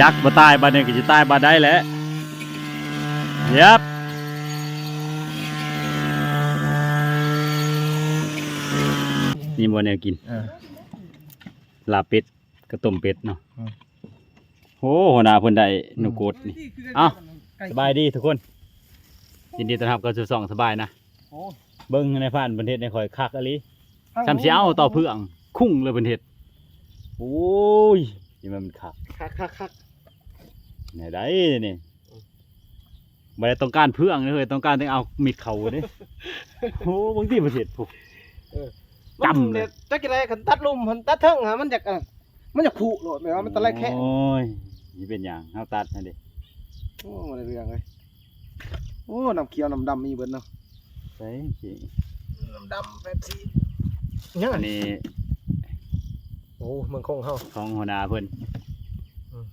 จักบ่ตายบ้านนี้ก็สิตายบ้านได้แหละยับนี่บ่แนวกินเออลาบเป็ดกระต้มเป็ดเนาะอืมโอ้หัวหน้าเพิ่นได้หนูโกดนี่เอ้าสบายดีทุกคน ยินดีต้อนรับเข้าสู่ช่องสบายนะโอ้เบิ่งในผ่านประเทศในคอยคักอะลิซ้ำสิเอาต่อเพื่อง คุ้งเลยประเทศโอ้ยนี่มันคักคักคักคัก ไหนได้นี่บ่ได้ต้องการเพื่องเลยต้องการแต่เอามีดเข่าเด้โอ้บางทีประเทศพวกจำเลยจักกี่ไรคันตัดลมมันตัดเทิงหามันจากอะมันจากผุโหลดแม่ว่ามันตะไลแค่โอ้ยนี่เป็นหยังเฮาตัดให้ดิโอ้มาในเรื่องเลยโอ้น้ำเขียวน้ำดำมีเบิดเนาะใส่สิน้ำดำแบบสียังอัอันนนี้นี้โอ้เมืองคงเฮาของหัวหน้าเพิ่นอืม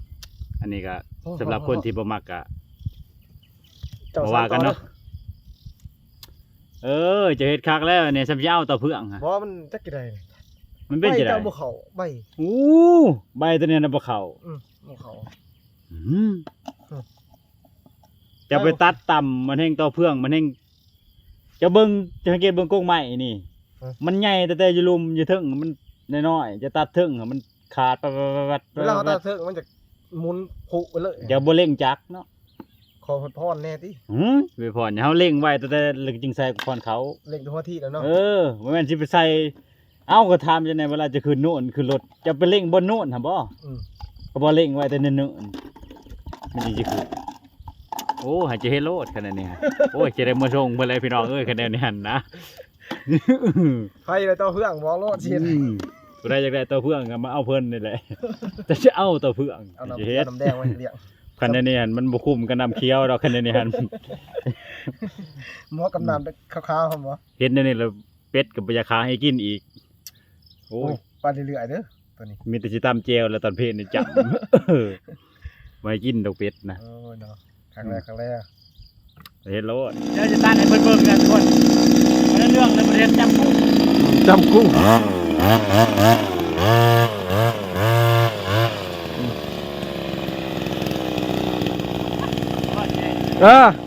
อันนี้ก็โอ้ สำหรับคนที่บ่มักก็เจ้บ่ว่ากันเนาะเออจะเฮ็ดคักแล้วเนี่ยซ้ำสิเอาต่อเพื่องฮะเพราะว่ามันจักกี่ไรมันเป็นจังได๋เจ้าบ่เขาใบอู้ใบตัวเนี้นะบ่เข้าอืมบ่เขาอืมอืมจะไปตัดต่ำมันแห้งต่อเพื่องมันแห้งจะเบิ่งจะสังเกตเบิ่งกงไม้นี่ มันใหญ่แต่แต่อยู่ลุมอยู่เทึงมันน้อยๆจะตัดเทึงอะมันขาดไปๆๆๆเวลาเขาตัดเทิงมันจะ หมุนผุไปเลยอย่าบ่เร่งจักเนาะขอพรพรแน่ติหือไปพรเฮาเร่งไว้แต่แต่ลึกจริงใส่พรเขาเล็งทั่วที่แล้วเนาะเออบ่แม่นสิไปใส่เอ้าก็ถามจังได๋เวลาจะขึ้นโน่นขึ้นรถจะไปเร่งบนโน่นหั่นบ่อืมก็บ่เร่งไว้แต่เนิ่นๆมันสิสิขึ้นโอ้หาจะเฮ็ดโลดขนาดนี้ฮะโอ้ยจะได้มาส่งเพิ่นเลยพี่น้องเอ้ยคะแนนนี้หั่นนะใครเลยตัวเพื่องบ่รอดเสียอืม ผู้ใดอยากได้ตัวเพื่องก็มาเอาเพิ่นนี่แหละแต่จะเอาตัวเพื่องเอาน้ำจะเฮ็ดเอาน้ำแดงไว้เลี้ยงคันในนี้หั่นมันบ่คุ้มกับน้ำเคี้ยวดอกคันในนี้หั่นหมอกำนันขาวๆครับบ่เฮ็ดในนี้แล้วเป็ดก็บ่อยากขายให้กินอีก โอ้โอ้ยปลาเรื่อยๆเด้อตัวนี้มีแต่สิตำแจวแล้วตอนเพลนี่จับเออไว้กินดอกเป็ดนะโอ้ยเนาะครั้งแรกครั้งแรกเฮ็ดโลดเดี๋ยวจะตั้งให้เพิ่นเบิ่งกันทุกคนบ่ได้เรื่องเลยบ่ได้จำกุ้งจำกุ้ง เ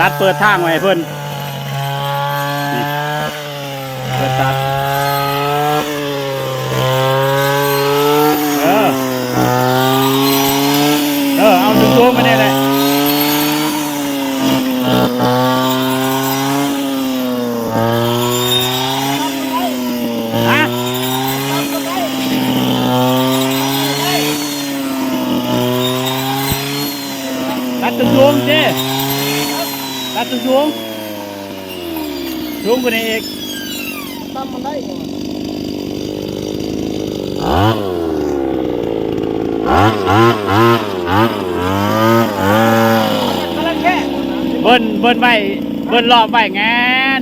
ตัดเปิดทางไว้ให้เพิ่นนี่เปิดตัด เออ เออ เอาสูงๆมาเนี่ยแหละฮะตัดสูงๆเจ้ตัดสูงๆสูงกว่านี้อีก ตามมันได้บ่ เบิ้นเบิ้นไว้เบิ้นรอบไว้งาน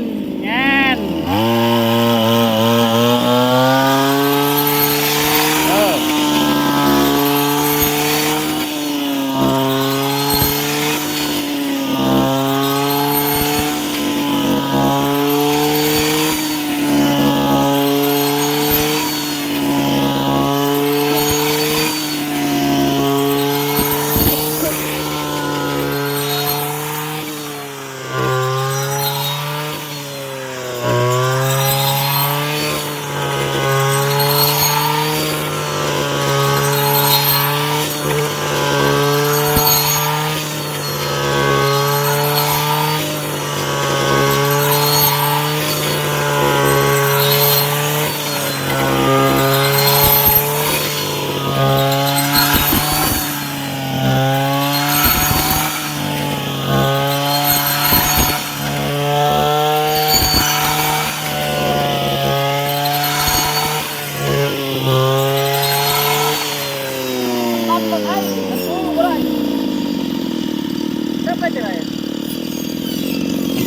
งานเออ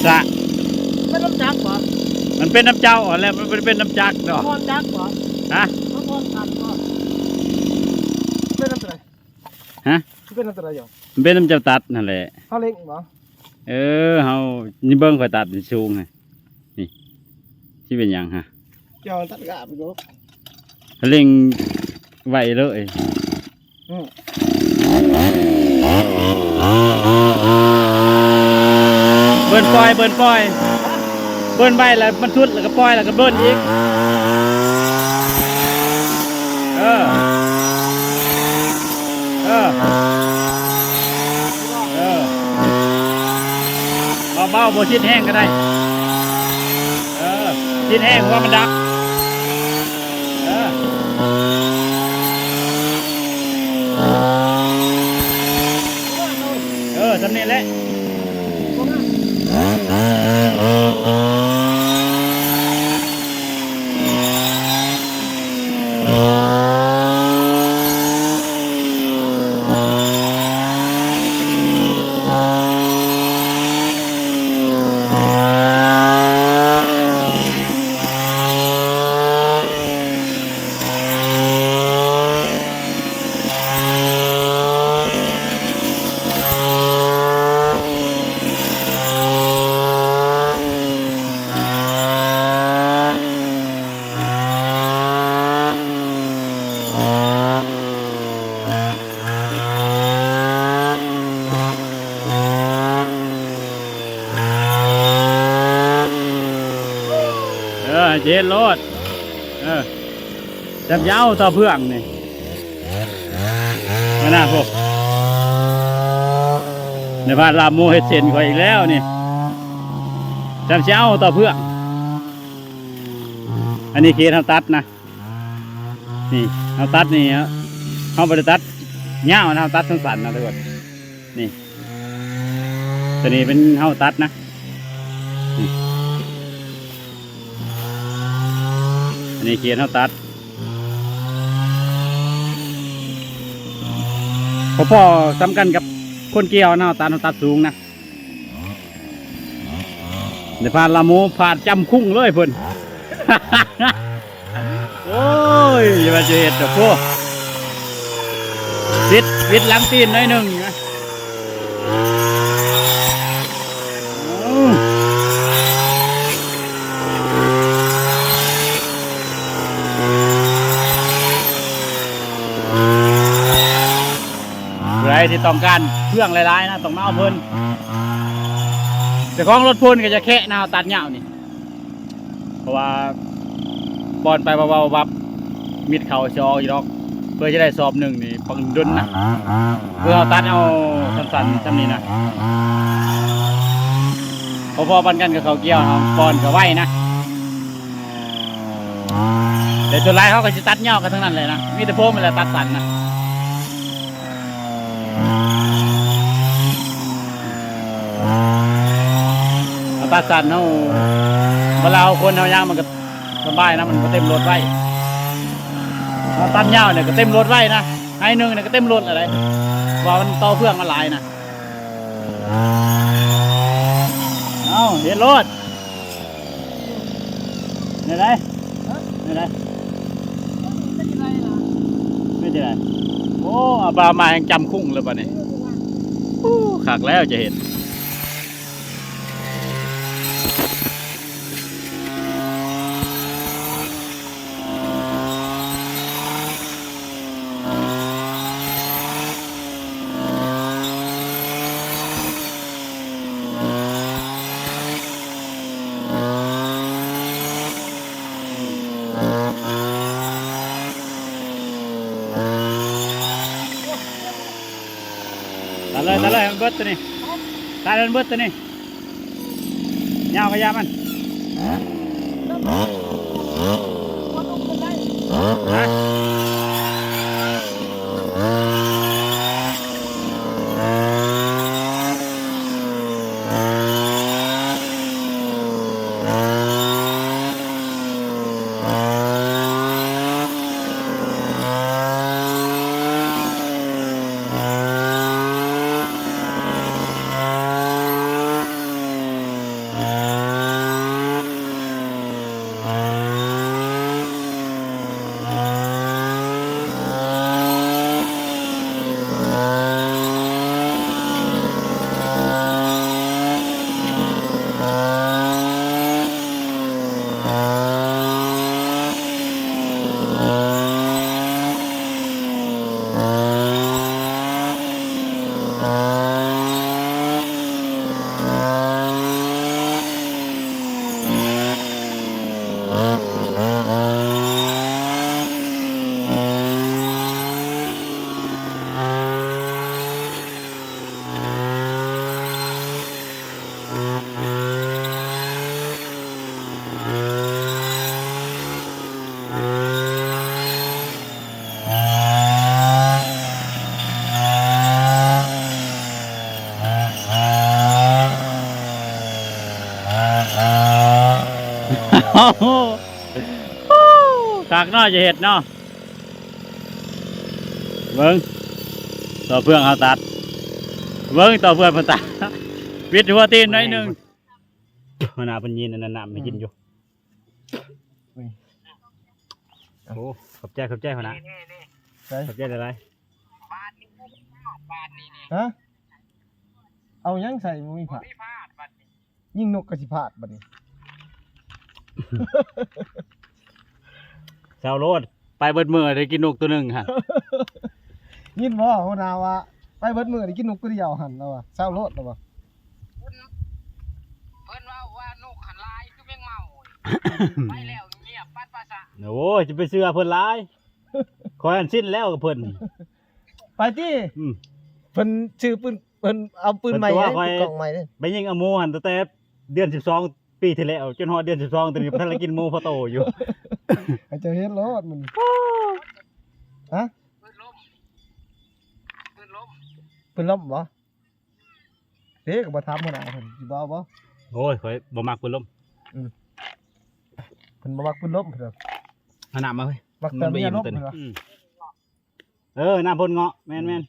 สระ ไม่ต้องจักบ่ มัน เป็นน้ำเจ้าอ่อนแล้วมันเป็นน้ำจักเนาะพรจักบ่ฮะพรจักบ่เป็นน้ำอะไรฮะ เป็นน้ำอะไรอยู่มันเป็นน้ำเจ้าตัดนั่นแหละ เขาเล็กบ่เออเฮานี่เบิ้งข่อยตัดนี่สูงไงนี่ที่เป็นหยังฮะเจ้าตัดกาบอยู่เล็งไว้เลยอืมเบิ้นปล่อยเบิ้นปล่อย เบิ้ลไว้แล้วมันทุดแล้วก็ปล่อยแล้วก็เบิ้ลอีก เออ เออ เออเบาๆบ่ชิดแห้งก็ได้ เออชิดแห้งเพราะว่ามันดัก เออเจ็ดโลดเออจับยาวต่อเพื่องนี่มาหน้าพวกในบ้านลามูเฮ็ดเซนข่อยอีกแล้วนี่จับยาต่อเพื่องอันนี้เคสเขาตัดนะนี่เขาตัดนี่ฮะเขาบริตัดเงาเขาตัดสั้นๆนะทุกคนนี่ตัวนี้เป็นเขาตัดนะ อันนี้เขียนเขาตัดพอพอสำคัญกับคนเกี่ยวเขาะตัดเขาตัดสูงนะเดี๋ยวผ่านละโมผ่านจำคุ้งเลยเพิ่นโอ้ยอย่ามาเจ็ดเด้อพวกวิดวิดหลังตีนหน่อยหนึ่งนะอืม ใคร ที่ต้องการเครื่องหลายๆนะต้องมาเอาเพิ่นแต่ของรถพ่นก็จะแค่นวตัดเหงานี่เพราะว่าบอลไปเบาๆวับมิดเข่าชออีดอกเพื่อจะได้สอบหนึ่งนี่ปังดุนนะเพื่อเอาตัดเอาสั้นๆจำนี้นะพอๆปันกันกับเขาเกี่ยวเอาบอลก็ไหวนะแต่ส่วนไรเขาก็จะตัดเหงากันทั้งนั้นเลยนะมีแต่พวกมันแหละตัดสันนะ เอาตัดสันเอาเวลาเอาคนเอายางมันก็สบายนะมันก็เต็มรถไว้เอาตัดยาวเนี่ยก็เต็มรถไว้นะให้หนึ่งเนี่ยก็เต็มรถอะไรว่ามันต่อเพื่องมาหลายนะเอาเห็นรถเนี่ยไรเนี่ยไรไม่ใช่ไรโอ้อาบามายังจำคุ้งเลยป่ะเนี่ยโอ้ขากแล้วจะเห็น ตัด เบิดตัวนี้ตายเลยมันเบิดตัวนี้ยาวพยายามมัน โอ้โหขากน้อยจะเห็ดเนาะเบิ้งต่อเพื่องเอาตัด เบิ้งต่อเพื่อนเพนตัดวิดหัวตีนหน่อยหนึ่งมันนาเป็นยินอันนั้นน้ำไม่กินอยู่โอ้ขอบใจขอบใจเขานะใช่ขอบใจอะไรฮะเอายังใส่บ่มีผัดยิ่งนกกระสิพาดบัดนี้ เจ้าโรดไปเบิดมือได้กินนกตัวหนึ่งฮะยินบ่หัวหน้าว่าไปเบิดมื้อได้กินนกตัวเดียวหั่นแล้วว่าเศร้าโลดแล้วบ่เพิ่นว่าว่านกหันลายคือแมงเมาไปแล้วเงียบปัดภาษาโอ้ยจะไปเชื่อเพิ่นร้ายคอยอันสิ้นแล้วกับเพิ่นไปติอืมเพิ่นชื่อปืนเพิ่นเอาปืนใหม่เพิ่นตัวให้ค่อยกล่องใหม่เด้อไปยิงเอาหมูหันตั้งแต่เดือนสิบสอง ปีที่แล้วจนฮอดเดือนสิบสองตอนนี้พันละกินหมูพอโตอยู่ให้เจ้าเฮ็ดโลดมันฮะเพิ่นล้มเพิ่นล้มเพิ่นล้มบ่เด้ก็บ่ถามหัวหน้าเพิ่นสิบ่เอาบ่โอ้ยข่อยบ่มักเพิ่นล้มเพิ่นบ่มักเพิ่นล้มเพิ่นว่าเอาน้ำมาเฮ้ยมักแต่เมียล้มตัวเพิ่นี้นว่าอืมเออน้ำพ่นเงาะแม่นแม่น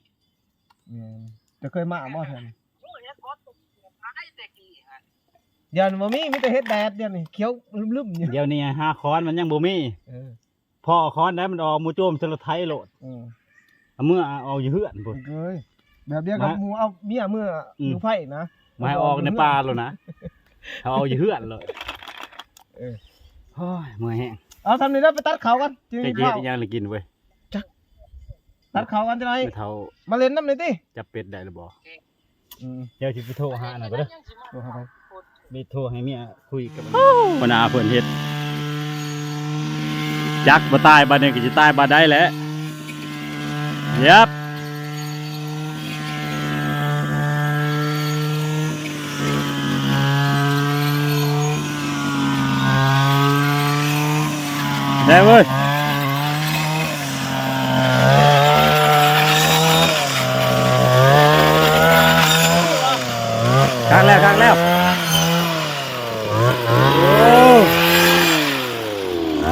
แม่นจะเคยมาบ่แท้นี่ โอ้ยเฮ็ดบ่ตกหายแต่กี้หั่น เดี๋ยวนี้บ่มีมีแต่เฮ็ดแดดเดี๋ยวนี้เขียวลืมๆอยู่เดี๋ยวนี้ห้าค้อนมันยังบ่มีเออพ่อค้อนได้มันออกหมูโจมสลดไทยโลดเออเอามื่อเอาอยู่เฮือนพุ่น เอ้ยแบบเดียวกับมาหมูเอาเมียเมื่ออม อยู่ไผ่นะมาให้ออกในป่าแล้วนะเอาเอาอยู่เฮือนเลยเออโอ้ยเมื่อยแห้งเอาทำนี่แล้วไปตัดเขากันจึงใจมีเย็นข้าวอีกอย่างเลยกินเว้ยตัดเขากันจะไหนไม่เท่ามาเล่นน้ำเลยติจับเป็ดได้หรือบ่อืมเดี๋ยวสิไปโทรหาหน่อยก็เด้อยังสิมาโทรหาไป คนไปโทรให้เมียคุยกับปนาเพิ่นเฮ็ดจักบ่ตายบัดนี้ก็สิตายบัดได้แหละยับได้เว้ยครั้งแล้วครั้งแล้วโอ้เ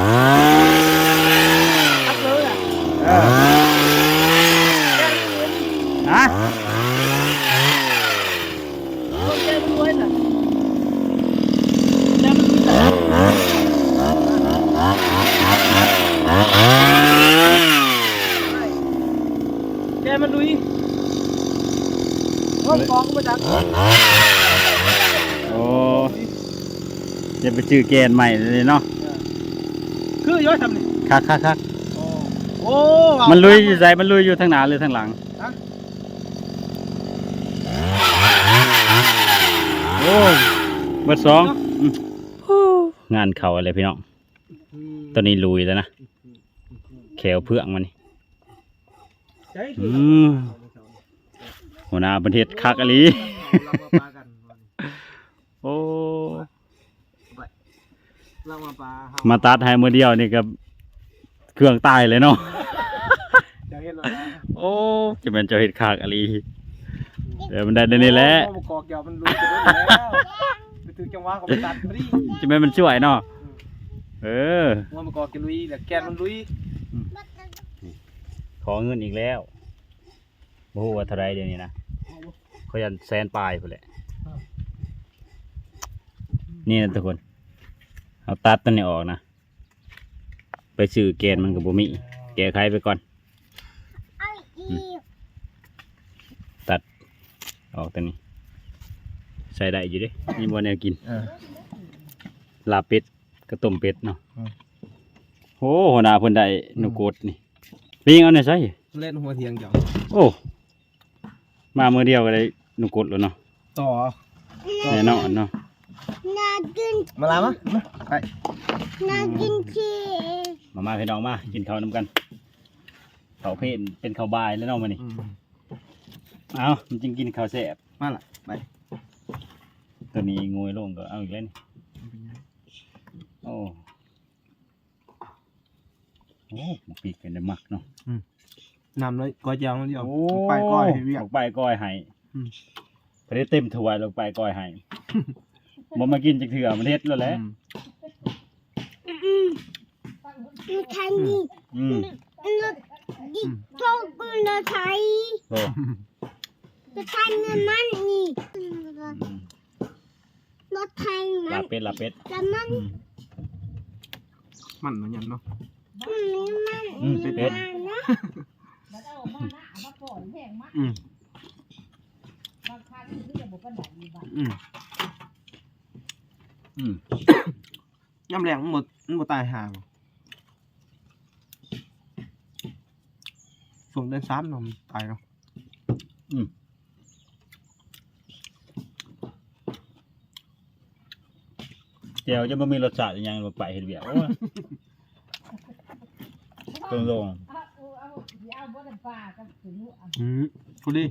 ออฮะ แกมันลุยห้องกองมาจาก โอ้ จะไปจื้อแกนใหม่เลยเนาะคือย้อยทำนี่คักคักคักโอ้โอ้มันลุยอยู่ใจมันลุยอยู่ทางหน้าหรือทางหลังโอ้เบิดสองอืมงานเขาอะไรพี่น้องตอนนี้ลุยแล้วนะแขวเพื่องมันนี่ใช่อืมหัวหน้าประเทศคักอะลี เรามาปลากันโอ้เรามาปลามาตัดให้มือเดียวนี่กับเครื่องตายเลยเนาะ จะเห็นว่าโอ้จะเป็นเจ้าเห็ดคักอะลีเดี๋ยวมันได้ในนี่แหละมากอกเกี่ยวมันลุยไปแล้วไปถึงจังหวะของมันตัดพอดีจะเป็นมันช่วยเนาะเออ ว่ามากอกกันลุยแต่แกนมันลุยขอเงินอีกแล้วโอ้โหว่าเท่าไรเดี๋ยวนี้นะเขายันแซนปลายพุ่นแหละนี่นะทุกคน เอาตัดตัวนี้ออกนะ ไปซื้อแกนมันกับบุมิแกะไขไปก่อน ตัดออกตัวนี้ ใส่ได้อยู่เดินี่บัวแนวกิน ลาบเป็ดกระต้มเป็ดเนาะอืมโอ้หัวหน้าเพิ่นได้หนูโกดนี่ปิ้งเอาหน่อยใส่เล่นหัวเทียงจังโอ้มามือเดียวก็ได้หนูกดแล้วเนาะต่อแน่นอนเนาะ นากินมาลามะมาไปนากินชีมามาพี่น้องมากินข้าวน้ำกันข้าวเพลนเป็นข้าวบายแล้วเนาะมื้อนี้อืมเอามันจึงกินข้าวแซ่บมาละไปตัวนี้งวยลงก็เอาอีกแล้วนี่โอ้โอ้หมกปีกเป็นได้มักเนาะนำเลยก้อยยาวมันเดียวไปก้อยให้เวียกลงไปก้อยให้อืมไปได้เต็มถ้วยลงไปก้อยให้ บ่มากินจักเถื่อมันเฮ็ดแล้วแหละมีใครมีอืมรถดิโตกุลไทยโอ้รถไทยมันมันนี่อืมรถไทยมัลานเป็ดลาเป็ด แล้วมันอืม มันเหมือนกันเนาะมันมันอืมเป็ดนะอืมอืมอืม ย่ำแรงมันหมดมันหมดตายห่างส่งเดินซ้ำเนาะมันตายเนาะเจียวจะบ่มีรสชาติอิหยังบ่ไปเฮ็ดเวียกโอ้ยตรงลงอืมกูดิ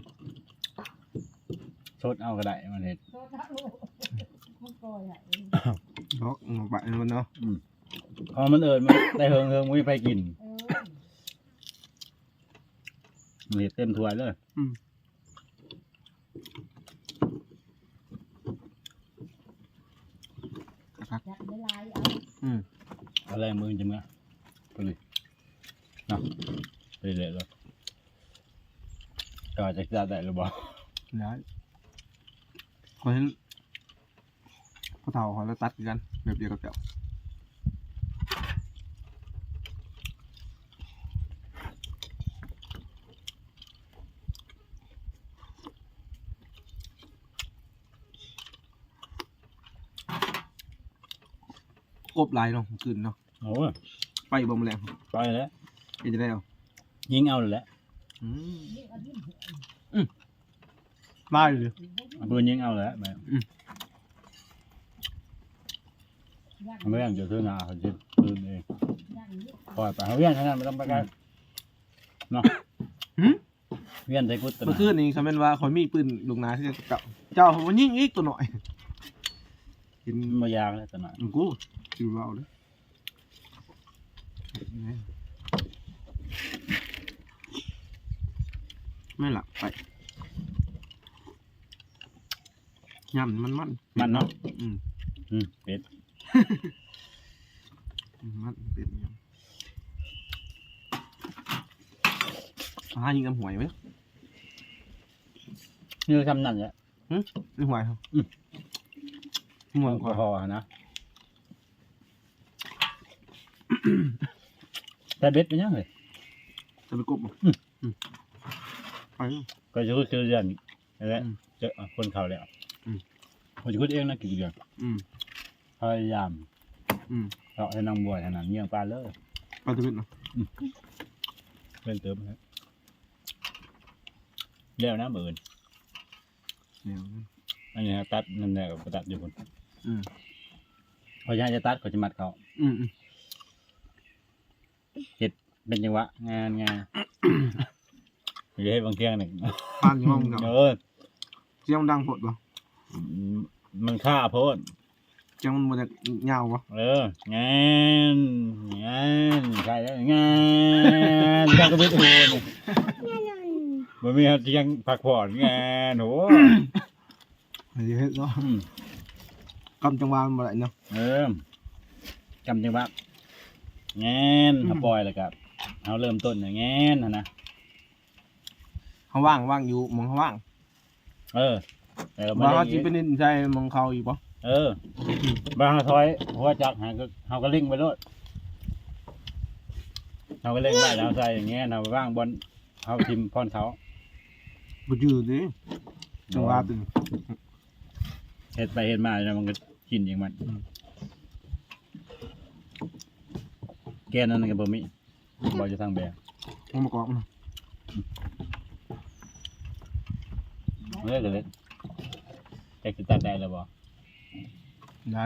ชดเอาก็ได้มันเฮ็ด ล็อกลงไปมันเนาะพอมันเอิญมันได้เฮิงเฮิงมุ้ยไปกินมันเฮ็ดเต็มถ้วยเลยอืมอะไรมือจะเมื่อไปเลยเนาะไปเลยเลยก็จะจัดได้หรือเปล่า แล้วขอเห็น พ่อเฒ่าเขาแล้วตัดกันแบบเดียวกับเจ้าครบหลายเนาะคืนเนาะโอ้ยไปบ่มแรงไปแล้วไปจะได้เอายิงเอาเลยแหละอืมอืมมาอยู่ดิเอาปืนยิงเอาเลยแหละแบบ เมื่อจะซื้อหนาเขาจะซื้อเองปล่อยไปเขาเวียนเท่านั้นไม่ต้องไปไกลเนาะหืมเวียนใจกุดตัวเมื่อคืนนี้คำเป็นว่าคอยมีปืนลูกนาที่จะเก่าเจ้าเขายิงอีกตัวหน่อยกินมายางเลยตัวหน่อยกูจิวเอาเลยไม่หลับไปยำมันมันมันเนาะอืมอืมเป็ด มันเป็นยำอ่ายิงกับหวยไหมนี่ทำนั่นแหละไม่หวยครับอืม หวยพกว่าอๆนะแต่เบ็ดเป็นยังไงจะไปกบมั้อืมอืมไปเนอะก็จะคุดคือเดือนอะไรอืมเจอคนเขาแล้วอืม ผมจะคุดเองนะกี่เดือนอืม พยายามอืมเราให้นางบัวขนาดเงี้ยงปลาเลยไปตะวินเนาะเพิ่มเติมครับเลี้ยวนะเบิร์นเดี๋ยวอันนี้ตัดนั่นแหละก็ตัดอยู่คนอืมเขาจะให้จะตัดเขาจะมัดเขาอืมอืมเป็นจังหวะงานงานอย่าให้บางเที่ยงหนึ่งบ้านอยู่ห้องเนาะเออเสียงดังปดวะมันฆ่าโพด เสียงมันมันจะเงาวะเอองานงานใช่แล้วงานจังก็ไม่ถูกนี่นั่นมันมีเที่ยงพักผ่อนงานโหเฮ้ยเฮ็ดเนาะอืมกำจังหวะมันบ่ได้เนาะเออจำจังหวะงานถ้าปล่อยแล้วกับเอาเริ่มต้นอย่างงานนะนะเขาว่างว่างอยู่มองเขาว่างเออแต่เราไม่ว่าได้เขาจีเป็นนินใจมองเขาอยู่ปะ เออบางถอย หัวจักหาก็เฮาก็เล่งไปโลดเฮาก็เล่งไปแล้วใส่อย่างเงี้ยนะว่างบนเฮาทิมพรเขาบ่ยืดดิจังหวะตึงเฮ็ดไปเฮ็ดมาแล้วมันก็กินอย่างมันอืมแกนนั้นก็บ่มีบ่จะทางแบบมองประกอบเนาะเฮ้ยก็เลยแกสิตัดได้แล้วบ่ ได้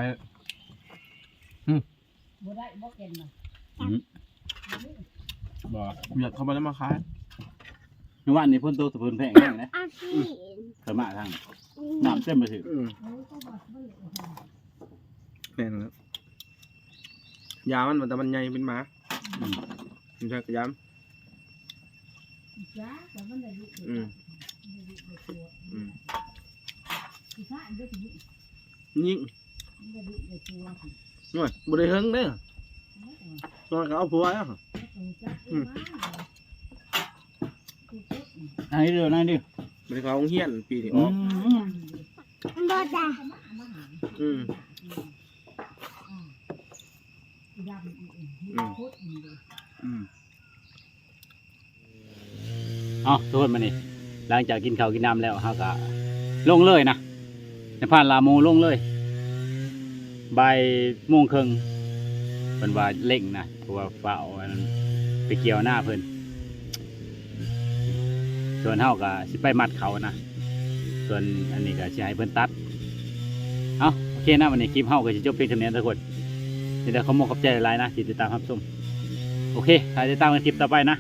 บ่ได้บ่เก่งน่ะอืมบ่อยากเข้ามาแล้วมาขายเมื่อวานนี้เพิ่นตกสะเพิ่นแพงแห้งนะอาชีพสมาทางน้ำเต็มไปถึงแม่นแล้วยามันมันแต่มันใหญ่เป็นหมามันใช่กระยจ้าแต่มันได้ลูกำอืมอืมสิซ่าเด้อสิยิง มันได้ลูกได้ตัวสิหน่อยบ่ได้เฮิงเด้อตอนเขาเอาผัวอะต้องจับมาคือปุ๊บอันนี้เดี๋ยวนั่นดิบ่ได้เขาโรงเฮียนปีนี้ออือกมบอดาอืมดำอีกอืมพุดนี่เลยอืมเอ๋อทุกคนมานี่หลังจากกินข้าวกินน้ำแล้วเฮาก็ลงเลยนะในผ่านลาโมลงเลย บ่ายโมงครึ่งเพิ่นว่าเล่งนะเพราะว่าฟ้าเอาอันนั้นไปเกี่ยวหน้าเพิ่นส่วนเฮาก็สิไปมัดเขานะส่วนอันนี้ก็สิให้เพิ่นตัดเอาโอเคนะวันนี้คลิปเฮาก็สิจบเพียงเท่านี้นะทุกคนนี่แต่ขอมขอบใจหลายนะที่ติดตามครับชมโอเคถ้าติดตามกันคลิปต่อไปนะ